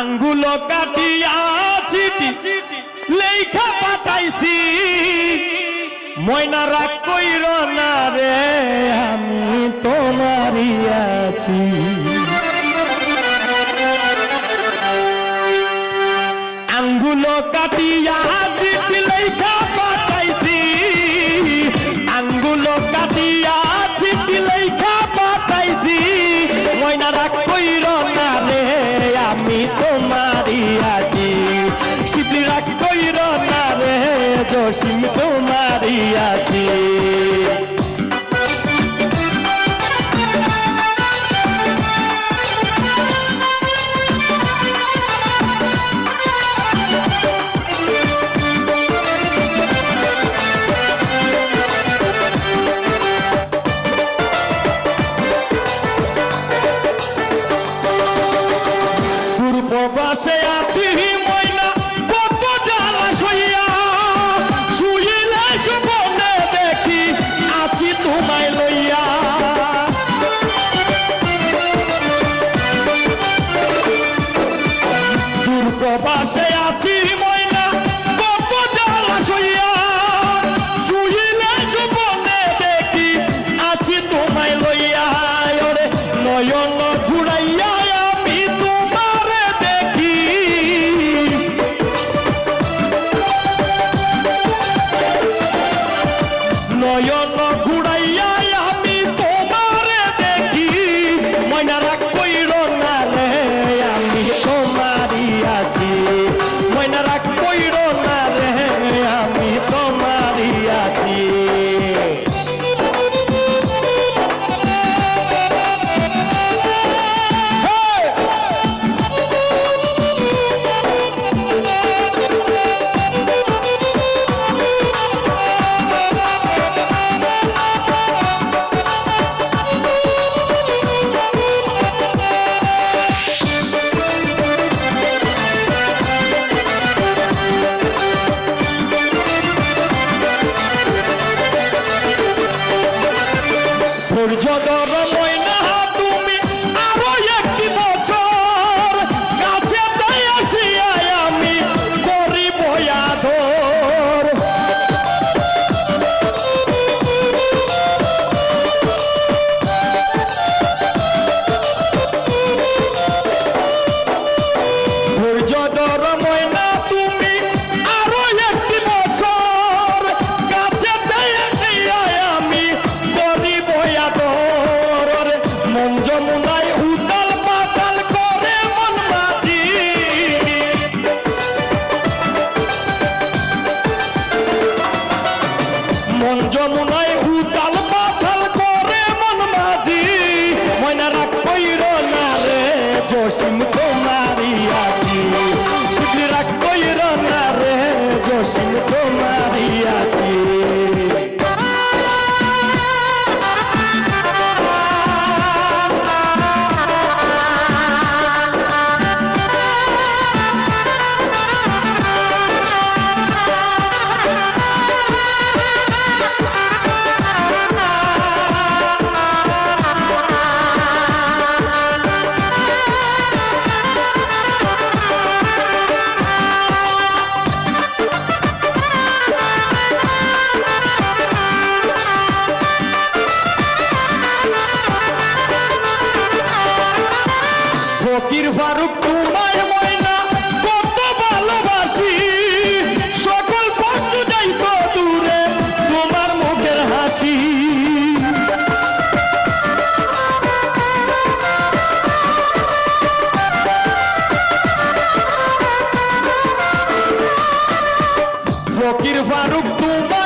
আঙ্গুলো কাটিয়া চিঠি লেখা পাঠাইছি। ময়না রাগ কইর না রে, আমি তোমার আছি। আঙ্গুলো কাটিয়া চিঠি লেখা প্রবাসে আছি ধৈর্য ধর ময়না, তুমি আরও একটি বছর। কাছে আসিয়াই আমি করি বয়া ধর ধৈর্য ধর এমন যমুনায় উদাল পাতাল করে মন মাঝি। মন যমুনায় ফারুক তোমায় কত ভালোবাসি। সকল তোমার মুখের হাসি। ফকির ফারুক তোমার